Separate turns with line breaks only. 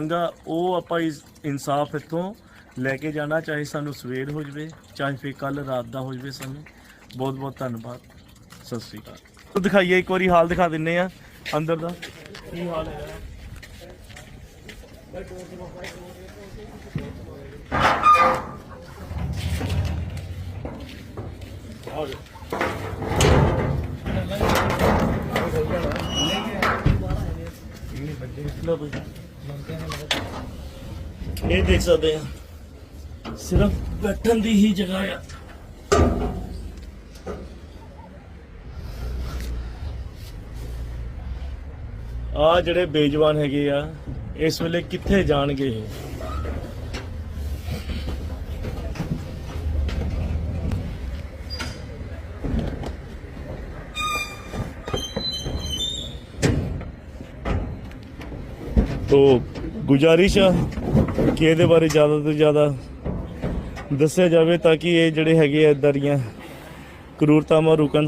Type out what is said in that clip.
ਮੰਗਾ ਉਹ ਆਪਾਂ ਇਸ ਇਨਸਾਫ ਇੱਥੋਂ ਲੈ ਕੇ ਜਾਣਾ ਚਾਹੇ ਸਾਨੂੰ ਸਵੇਰ ਹੋ ਜਵੇ ਚਾਹੇ ਫਿਰ ਕੱਲ ਰਾਤ ਦਾ ਹੋ ਜਵੇ ਸਾਨੂੰ। ਬਹੁਤ ਬਹੁਤ ਧੰਨਵਾਦ। ਸਤਿ ਸ੍ਰੀ ਅਕਾਲ। ਦਿਖਾਈਏ ਇੱਕ ਵਾਰੀ ਹਾਲ ਦਿਖਾ ਦਿੰਨੇ ਆ ਅੰਦਰ ਦਾ। ਕੀ ਹਾਲ ਹੈ? ਲਓ ਬਈ। ਇਹ ਦੇਖ ਸਕਦੇ ਆ। ਸਿਰਫ ਬੈਠਣ ਦੀ ਹੀ ਜਗ੍ਹਾ ਆ। ਆ ਜਿਹੜੇ ਬੇਜਵਾਨ ਹੈਗੇ ਆ, ਇਸ ਵੇਲੇ ਕਿੱਥੇ ਜਾਣਗੇ ਇਹ? ਤੋ ਗੁਜ਼ਾਰਿਸ਼ ਆ। ਕਿ ਇਹਦੇ ਬਾਰੇ ਜ਼ਿਆਦਾ ਤੋਂ ਜ਼ਿਆਦਾ ਦੱਸਿਆ ਜਾਵੇ ਤਾਂ ਕਿ ਇਹ ਜਿਹੜੇ ਹੈਗੇ ਆ ਇਦਾਂ ਦੀਆਂ ਕਰੂਰਤਾਵਾਂ ਰੁਕਣ